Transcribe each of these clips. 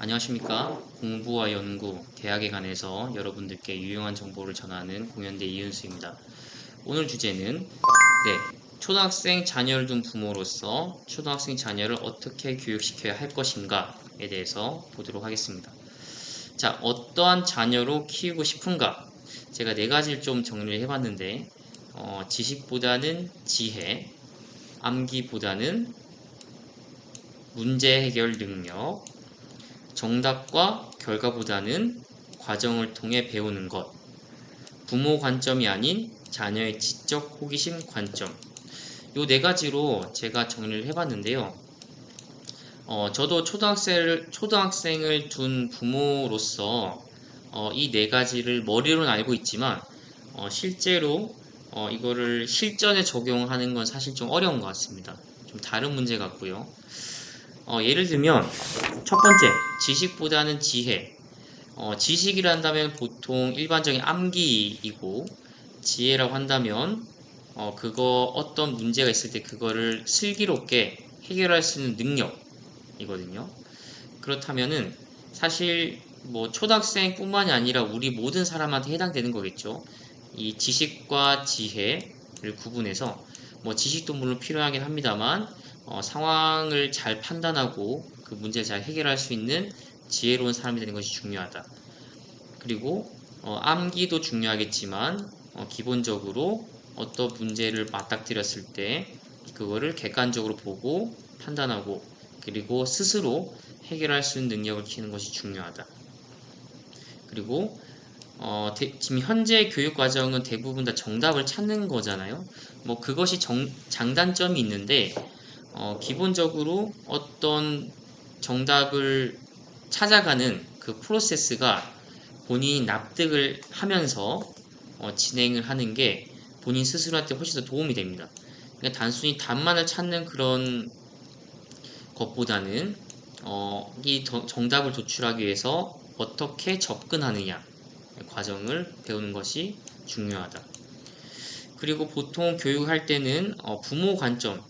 안녕하십니까. 공부와 연구, 대학에 관해서 여러분들께 유용한 정보를 전하는 공연대 이은수입니다. 오늘 주제는 네, 초등학생 자녀를 둔 부모로서 초등학생 자녀를 어떻게 교육시켜야 할 것인가에 대해서 보도록 하겠습니다. 자, 어떠한 자녀로 키우고 싶은가? 제가 네 가지를 좀 정리를 해봤는데, 어, 지식보다는 지혜, 암기보다는 문제 해결 능력, 정답과 결과보다는 과정을 통해 배우는 것. 부모 관점이 아닌 자녀의 지적 호기심 관점. 요 네 가지로 제가 정리를 해봤는데요. 어, 저도 초등학생을, 초등학생을 둔 부모로서 어, 이 네 가지를 머리로는 알고 있지만 어, 실제로 어, 이거를 실전에 적용하는 건 사실 좀 어려운 것 같습니다. 좀 다른 문제 같고요. 어, 예를 들면 첫 번째 지식보다는 지혜. 어, 지식이라 한다면 보통 일반적인 암기이고 지혜라고 한다면 어, 그거 어떤 문제가 있을 때 그거를 슬기롭게 해결할 수 있는 능력이거든요. 그렇다면은 사실 뭐 초등학생뿐만이 아니라 우리 모든 사람한테 해당되는 거겠죠. 이 지식과 지혜를 구분해서 뭐 지식도 물론 필요하긴 합니다만 어, 상황을 잘 판단하고 그 문제를 잘 해결할 수 있는 지혜로운 사람이 되는 것이 중요하다. 그리고 어, 암기도 중요하겠지만 어, 기본적으로 어떤 문제를 맞닥뜨렸을 때 그거를 객관적으로 보고 판단하고 그리고 스스로 해결할 수 있는 능력을 키우는 것이 중요하다. 그리고 어, 대, 지금 현재 교육 과정은 대부분 다 정답을 찾는 거잖아요. 뭐 그것이 정, 장단점이 있는데 어, 기본적으로 어떤 정답을 찾아가는 그 프로세스가 본인이 납득을 하면서 어, 진행을 하는 게 본인 스스로한테 훨씬 더 도움이 됩니다. 그러니까 단순히 답만을 찾는 그런 것보다는 어, 이 더, 정답을 도출하기 위해서 어떻게 접근하느냐 과정을 배우는 것이 중요하다. 그리고 보통 교육할 때는 어, 부모 관점,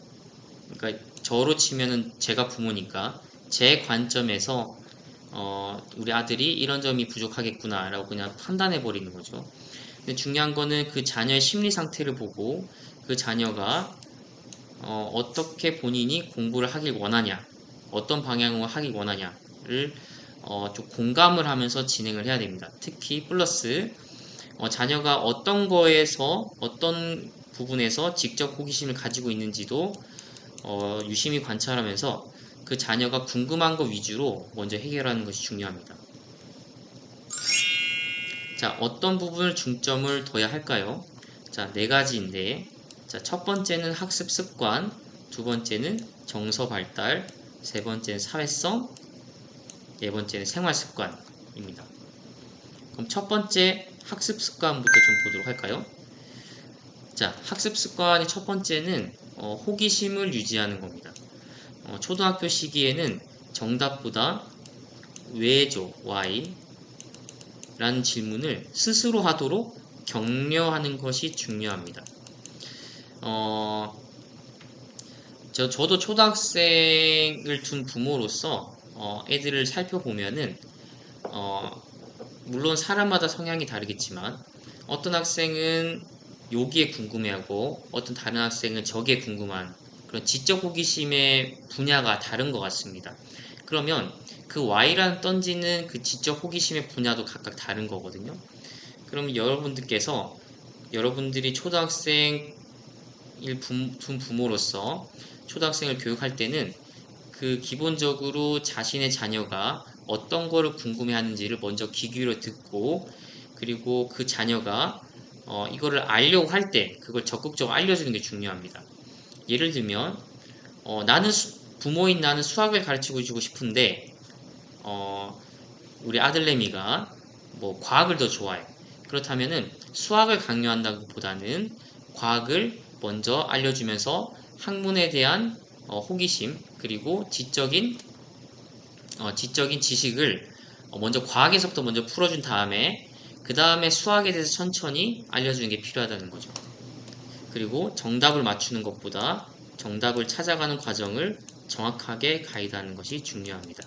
그러니까 저로 치면은 제가 부모니까 제 관점에서 어, 우리 아들이 이런 점이 부족하겠구나라고 그냥 판단해 버리는 거죠. 근데 중요한 거는 그 자녀의 심리 상태를 보고 그 자녀가 어, 어떻게 본인이 공부를 하길 원하냐, 어떤 방향으로 하길 원하냐를 어, 좀 공감을 하면서 진행을 해야 됩니다. 특히 플러스 어, 자녀가 어떤 거에서 어떤 부분에서 직접 호기심을 가지고 있는지도 어, 유심히 관찰하면서 그 자녀가 궁금한 것 위주로 먼저 해결하는 것이 중요합니다. 자, 어떤 부분을 중점을 둬야 할까요? 자, 네 가지인데, 자, 첫 번째는 학습 습관, 두 번째는 정서 발달, 세 번째는 사회성, 네 번째는 생활 습관입니다. 그럼 첫 번째 학습 습관부터 좀 보도록 할까요? 자, 학습 습관의 첫 번째는 어, 호기심을 유지하는 겁니다. 어, 초등학교 시기에는 정답보다 왜죠? why? 라는 질문을 스스로 하도록 격려하는 것이 중요합니다. 어, 저, 저도 초등학생을 둔 부모로서 어, 애들을 살펴보면은 어, 물론 사람마다 성향이 다르겠지만 어떤 학생은 여기에 궁금해하고 어떤 다른 학생은 저기에 궁금한 그런 지적 호기심의 분야가 다른 것 같습니다. 그러면 그 Y라는 던지는 그 지적 호기심의 분야도 각각 다른 거거든요. 그럼 여러분들께서 여러분들이 초등학생일 둔 부모로서 초등학생을 교육할 때는 그 기본적으로 자신의 자녀가 어떤 거를 궁금해 하는지를 먼저 귀 기울여 듣고 그리고 그 자녀가 어, 이거를 알려고 할 때 그걸 적극적으로 알려주는 게 중요합니다. 예를 들면 어, 나는 수, 부모인 나는 수학을 가르치고 주고 싶은데 어, 우리 아들내미가 뭐 과학을 더 좋아해. 그렇다면은 수학을 강요한다기보다는 과학을 먼저 알려주면서 학문에 대한 어, 호기심 그리고 지적인 어, 지적인 지식을 어, 먼저 과학에서부터 먼저 풀어준 다음에 그 다음에 수학에 대해서 천천히 알려주는 게 필요하다는 거죠. 그리고 정답을 맞추는 것보다 정답을 찾아가는 과정을 정확하게 가이드하는 것이 중요합니다.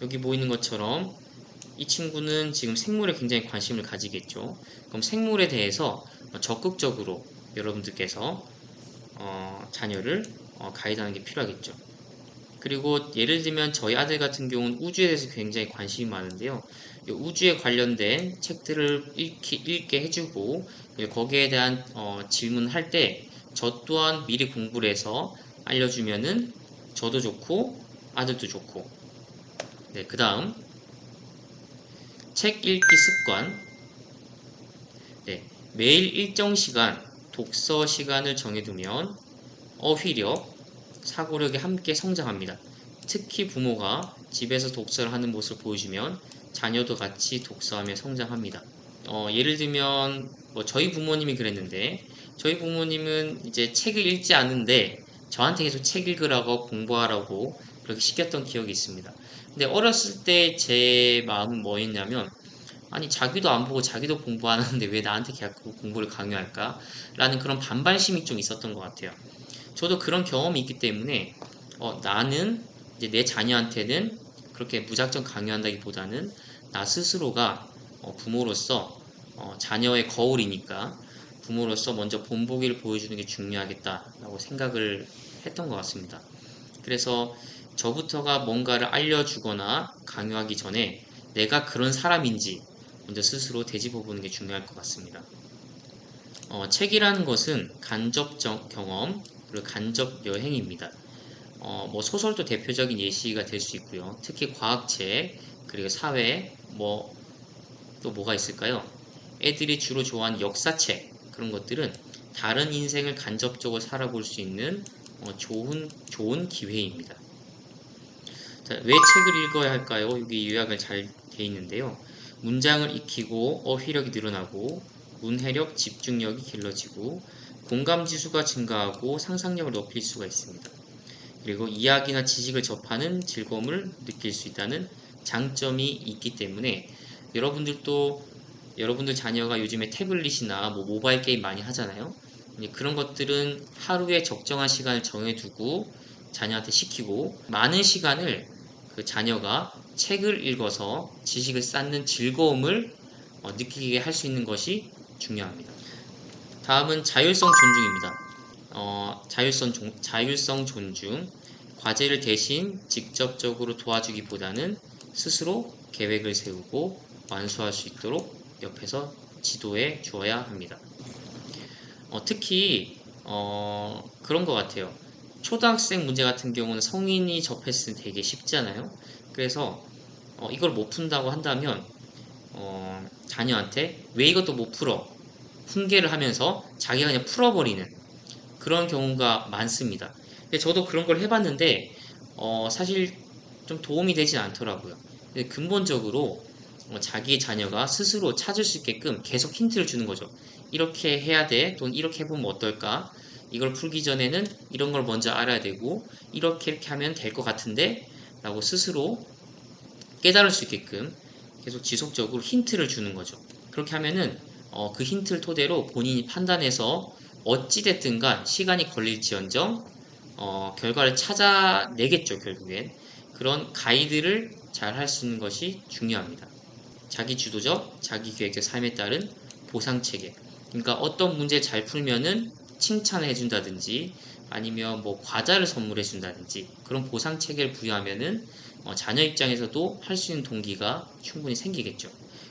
여기 보이는 것처럼 이 친구는 지금 생물에 굉장히 관심을 가지겠죠. 그럼 생물에 대해서 적극적으로 여러분들께서 어, 자녀를 어, 가이드하는 게 필요하겠죠. 그리고 예를 들면 저희 아들 같은 경우는 우주에 대해서 굉장히 관심이 많은데요. 이 우주에 관련된 책들을 읽기, 읽게 해주고 거기에 대한 어, 질문할 때 저 또한 미리 공부를 해서 알려주면은 저도 좋고 아들도 좋고. 네, 그 다음. 책 읽기 습관. 네, 매일 일정 시간 독서 시간을 정해두면 어휘력, 사고력이 함께 성장합니다. 특히 부모가 집에서 독서를 하는 모습을 보여주면 자녀도 같이 독서하며 성장합니다. 어, 예를 들면 뭐 저희 부모님이 그랬는데 저희 부모님은 이제 책을 읽지 않는데 저한테 계속 책 읽으라고 공부하라고 그렇게 시켰던 기억이 있습니다. 근데 어렸을 때 제 마음은 뭐였냐면 아니 자기도 안 보고 자기도 공부 안 하는데 왜 나한테 계속 공부를 강요할까? 라는 그런 반발심이 좀 있었던 것 같아요. 저도 그런 경험이 있기 때문에 어, 나는 이제 내 자녀한테는 그렇게 무작정 강요한다기보다는 나 스스로가 어, 부모로서 어, 자녀의 거울이니까 부모로서 먼저 본보기를 보여주는 게 중요하겠다라고 생각을 했던 것 같습니다. 그래서 저부터가 뭔가를 알려주거나 강요하기 전에 내가 그런 사람인지 먼저 스스로 되짚어 보는 게 중요할 것 같습니다. 어, 책이라는 것은 간접 경험 그리고 간접 여행입니다. 어, 뭐 소설도 대표적인 예시가 될 수 있고요. 특히 과학책 그리고 사회 뭐 또 뭐가 있을까요? 애들이 주로 좋아하는 역사책 그런 것들은 다른 인생을 간접적으로 살아볼 수 있는 어, 좋은 좋은 기회입니다. 자, 왜 책을 읽어야 할까요? 여기 요약을 잘 돼 있는데요. 문장을 익히고 어휘력이 늘어나고 문해력, 집중력이 길러지고 공감 지수가 증가하고 상상력을 높일 수가 있습니다. 그리고 이야기나 지식을 접하는 즐거움을 느낄 수 있다는 장점이 있기 때문에 여러분들도 여러분들 자녀가 요즘에 태블릿이나 뭐 모바일 게임 많이 하잖아요. 그런 것들은 하루에 적정한 시간을 정해두고 자녀한테 시키고 많은 시간을 그 자녀가 책을 읽어서 지식을 쌓는 즐거움을 어, 느끼게 할 수 있는 것이 중요합니다. 다음은 자율성 존중입니다. 어, 자율성, 종, 자율성 존중. 과제를 대신 직접적으로 도와주기보다는 스스로 계획을 세우고 완수할 수 있도록 옆에서 지도해 주어야 합니다. 어, 특히 어, 그런 것 같아요. 초등학생 문제 같은 경우는 성인이 접했을 때 되게 쉽잖아요. 그래서 어, 이걸 못 푼다고 한다면 어, 자녀한테 왜 이것도 못 풀어? 훈계를 하면서 자기가 그냥 풀어버리는 그런 경우가 많습니다. 근데 저도 그런 걸 해봤는데 어, 사실 좀 도움이 되진 않더라고요. 근본적으로 어, 자기의 자녀가 스스로 찾을 수 있게끔 계속 힌트를 주는 거죠. 이렇게 해야 돼. 또는 이렇게 해보면 어떨까? 이걸 풀기 전에는 이런 걸 먼저 알아야 되고 이렇게 이렇게 하면 될 것 같은데 라고 스스로 깨달을 수 있게끔 계속 지속적으로 힌트를 주는 거죠. 그렇게 하면은 어, 그 힌트를 토대로 본인이 판단해서 어찌됐든 간 시간이 걸릴지언정 어, 결과를 찾아내겠죠 결국엔 그런 가이드를 잘 할 수 있는 것이 중요합니다. 자기 주도적, 자기 계획적 삶에 따른 보상 체계. 그러니까 어떤 문제 잘 풀면은 칭찬을 해준다든지 아니면 뭐 과자를 선물해 준다든지 그런 보상 체계를 부여하면은 어, 자녀 입장에서도 할 수 있는 동기가 충분히 생기겠죠.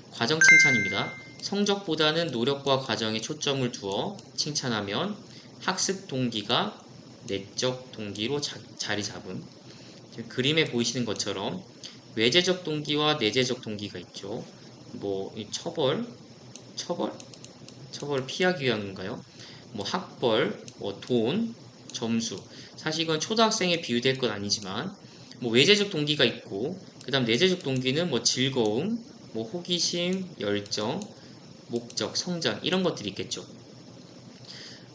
과정 칭찬입니다. 성적보다는 노력과 과정에 초점을 두어 칭찬하면 학습 동기가 내적 동기로 자, 자리 잡음. 그림에 보이시는 것처럼 외재적 동기와 내재적 동기가 있죠. 뭐 처벌, 처벌, 처벌 피하기 위함인가요? 뭐 학벌, 뭐 돈, 점수. 사실 이건 초등학생에 비유될 건 아니지만 뭐 외재적 동기가 있고 그다음 내재적 동기는 뭐 즐거움, 뭐 호기심, 열정, 목적, 성장 이런 것들이 있겠죠.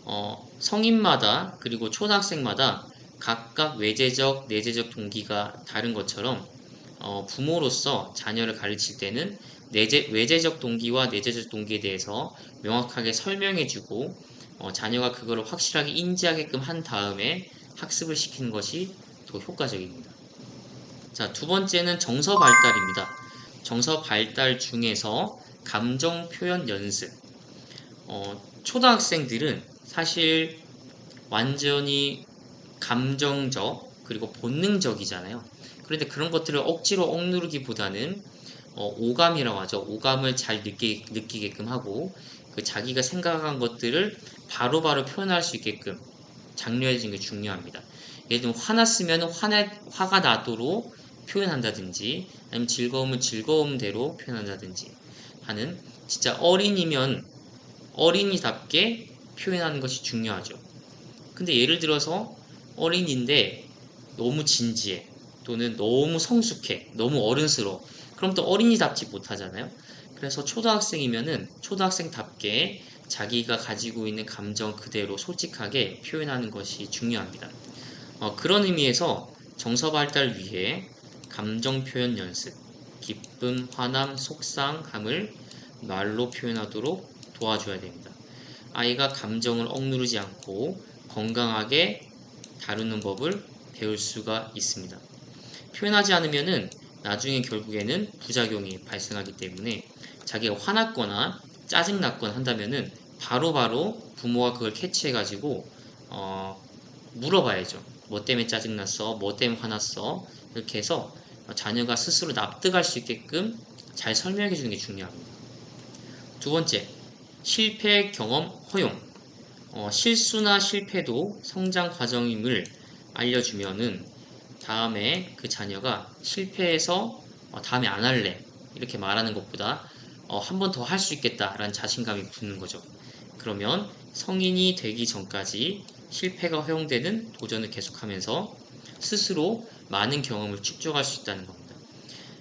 어, 성인마다 그리고 초등학생마다 각각 외재적, 내재적 동기가 다른 것처럼 어, 부모로서 자녀를 가르칠 때는 내재, 외재적 동기와 내재적 동기에 대해서 명확하게 설명해주고 어, 자녀가 그거를 확실하게 인지하게끔 한 다음에 학습을 시키는 것이 더 효과적입니다. 자, 두 번째는 정서 발달입니다. 정서 발달 중에서 감정 표현 연습. 어, 초등학생들은 사실 완전히 감정적 그리고 본능적이잖아요. 그런데 그런 것들을 억지로 억누르기보다는 어, 오감이라고 하죠. 오감을 잘 느끼, 느끼게끔 하고 그 자기가 생각한 것들을 바로바로 표현할 수 있게끔 장려해주는 게 중요합니다. 예를 들면 화났으면 화내, 화가 나도록 표현한다든지 아니면 즐거움은 즐거움대로 표현한다든지 하는 진짜 어린이면 어린이답게 표현하는 것이 중요하죠. 근데 예를 들어서 어린인데 너무 진지해 또는 너무 성숙해 너무 어른스러워 그럼 또 어린이답지 못하잖아요. 그래서 초등학생이면은 초등학생답게 자기가 가지고 있는 감정 그대로 솔직하게 표현하는 것이 중요합니다. 어, 그런 의미에서 정서 발달 위해 감정 표현 연습, 기쁨, 화남, 속상함을 말로 표현하도록 도와줘야 됩니다. 아이가 감정을 억누르지 않고 건강하게 다루는 법을 배울 수가 있습니다. 표현하지 않으면은 나중에 결국에는 부작용이 발생하기 때문에 자기가 화났거나 짜증났거나 한다면은 바로바로 부모가 그걸 캐치해가지고 어, 물어봐야죠. 뭐 때문에 짜증났어? 뭐 때문에 화났어? 이렇게 해서 자녀가 스스로 납득할 수 있게끔 잘 설명해 주는 게 중요합니다. 두 번째, 실패 경험 허용. 어, 실수나 실패도 성장 과정임을 알려주면은 다음에 그 자녀가 실패해서 어, 다음에 안 할래 이렇게 말하는 것보다 어, 한 번 더 할 수 있겠다라는 자신감이 붙는 거죠. 그러면 성인이 되기 전까지 실패가 허용되는 도전을 계속하면서 스스로 많은 경험을 축적할 수 있다는 겁니다.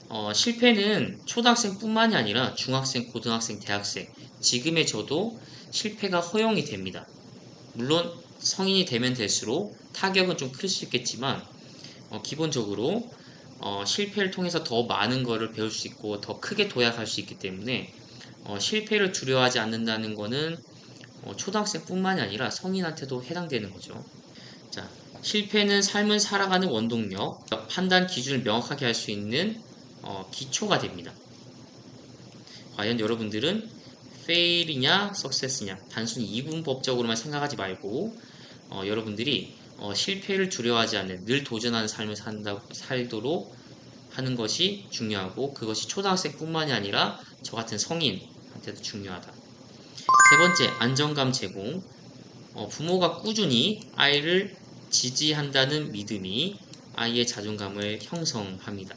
어, 실패는 초등학생뿐만이 아니라 중학생, 고등학생, 대학생 지금의 저도 실패가 허용이 됩니다. 물론 성인이 되면 될수록 타격은 좀 클 수 있겠지만 어, 기본적으로 어, 실패를 통해서 더 많은 것을 배울 수 있고 더 크게 도약할 수 있기 때문에 어, 실패를 두려워하지 않는다는 것은 어, 초등학생뿐만이 아니라 성인한테도 해당되는 거죠. 자, 실패는 삶을 살아가는 원동력, 판단 기준을 명확하게 할 수 있는 어, 기초가 됩니다. 과연 여러분들은 fail이냐, success냐 단순히 이분법적으로만 생각하지 말고 어, 여러분들이 어, 실패를 두려워하지 않는 늘 도전하는 삶을 산다, 살도록 하는 것이 중요하고 그것이 초등학생뿐만이 아니라 저 같은 성인한테도 중요하다. 세 번째, 안정감 제공. 어, 부모가 꾸준히 아이를 지지한다는 믿음이 아이의 자존감을 형성합니다.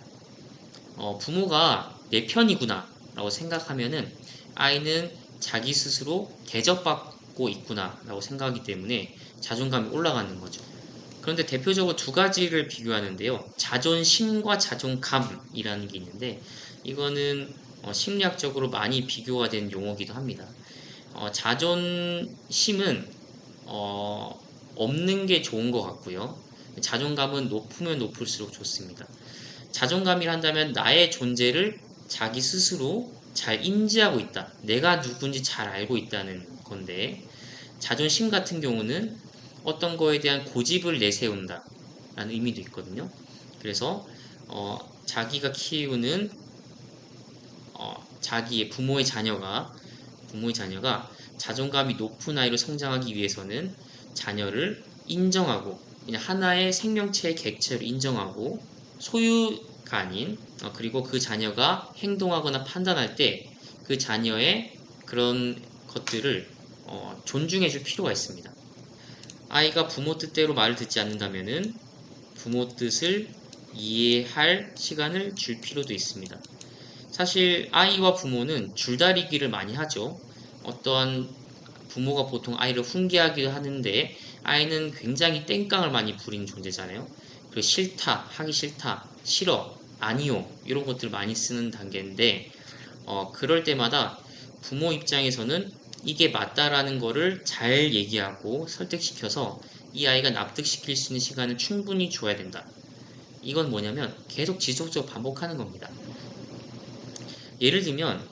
어, 부모가 내 편이구나 라고 생각하면은 아이는 자기 스스로 대접받고 있구나 라고 생각하기 때문에 자존감이 올라가는 거죠. 그런데 대표적으로 두 가지를 비교하는데요. 자존심과 자존감이라는 게 있는데 이거는 어, 심리학적으로 많이 비교가 된 용어기도 합니다. 어, 자존심은 어, 없는 게 좋은 것 같고요. 자존감은 높으면 높을수록 좋습니다. 자존감이라 한다면 나의 존재를 자기 스스로 잘 인지하고 있다. 내가 누군지 잘 알고 있다는 건데 자존심 같은 경우는 어떤 거에 대한 고집을 내세운다 라는 의미도 있거든요. 그래서 어, 자기가 키우는 어, 자기의 부모의 자녀가 부모의 자녀가 자존감이 높은 아이로 성장하기 위해서는 자녀를 인정하고 그냥 하나의 생명체의 객체로 인정하고 소유가 아닌 어, 그리고 그 자녀가 행동하거나 판단할 때 그 자녀의 그런 것들을 어, 존중해 줄 필요가 있습니다. 아이가 부모 뜻대로 말을 듣지 않는다면 부모 뜻을 이해할 시간을 줄 필요도 있습니다. 사실 아이와 부모는 줄다리기를 많이 하죠. 어떠한 부모가 보통 아이를 훈계하기도 하는데 아이는 굉장히 땡깡을 많이 부리는 존재잖아요. 그리고 싫다, 하기 싫다, 싫어, 아니요 이런 것들 많이 쓰는 단계인데 어, 그럴 때마다 부모 입장에서는 이게 맞다라는 거를 잘 얘기하고 설득시켜서 이 아이가 납득시킬 수 있는 시간을 충분히 줘야 된다. 이건 뭐냐면 계속 지속적으로 반복하는 겁니다. 예를 들면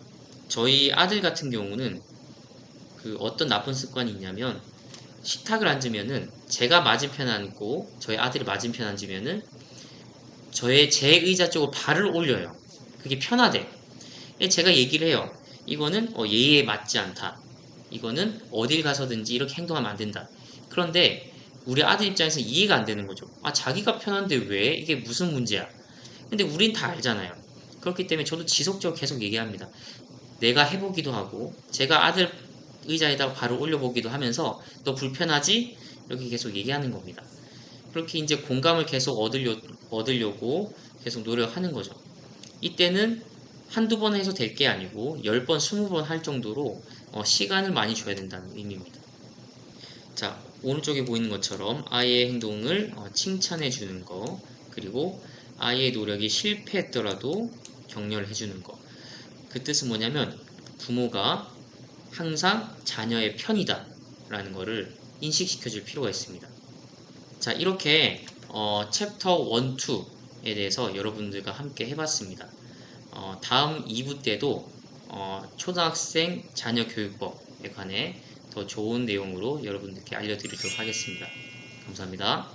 저희 아들 같은 경우는 그 어떤 나쁜 습관이 있냐면 식탁을 앉으면은 제가 맞은편 앉고 저희 아들이 맞은편 앉으면은 저의 제 의자 쪽으로 발을 올려요. 그게 편하대. 예, 제가 얘기를 해요. 이거는 어, 예의에 맞지 않다. 이거는 어딜 가서든지 이렇게 행동하면 안 된다. 그런데 우리 아들 입장에서 이해가 안 되는 거죠. 아, 자기가 편한데 왜? 이게 무슨 문제야? 근데 우린 다 알잖아요. 그렇기 때문에 저도 지속적으로 계속 얘기합니다. 내가 해보기도 하고, 제가 아들 의자에다가 발을 올려보기도 하면서, 너 불편하지? 이렇게 계속 얘기하는 겁니다. 그렇게 이제 공감을 계속 얻으려, 얻으려고 계속 노력하는 거죠. 이때는 한두 번 해서 될 게 아니고 10번, 20번 할 정도로 어, 시간을 많이 줘야 된다는 의미입니다. 자, 오른쪽에 보이는 것처럼 아이의 행동을 어, 칭찬해 주는 거, 그리고 아이의 노력이 실패했더라도 격려를 해주는 거. 그 뜻은 뭐냐면 부모가 항상 자녀의 편이다 라는 거를 인식시켜 줄 필요가 있습니다. 자, 이렇게 어, 챕터 1, 2에 대해서 여러분들과 함께 해봤습니다. 어, 다음 2부 때도 어, 초등학생 자녀 교육법에 관해 더 좋은 내용으로 여러분들께 알려드리도록 하겠습니다. 감사합니다.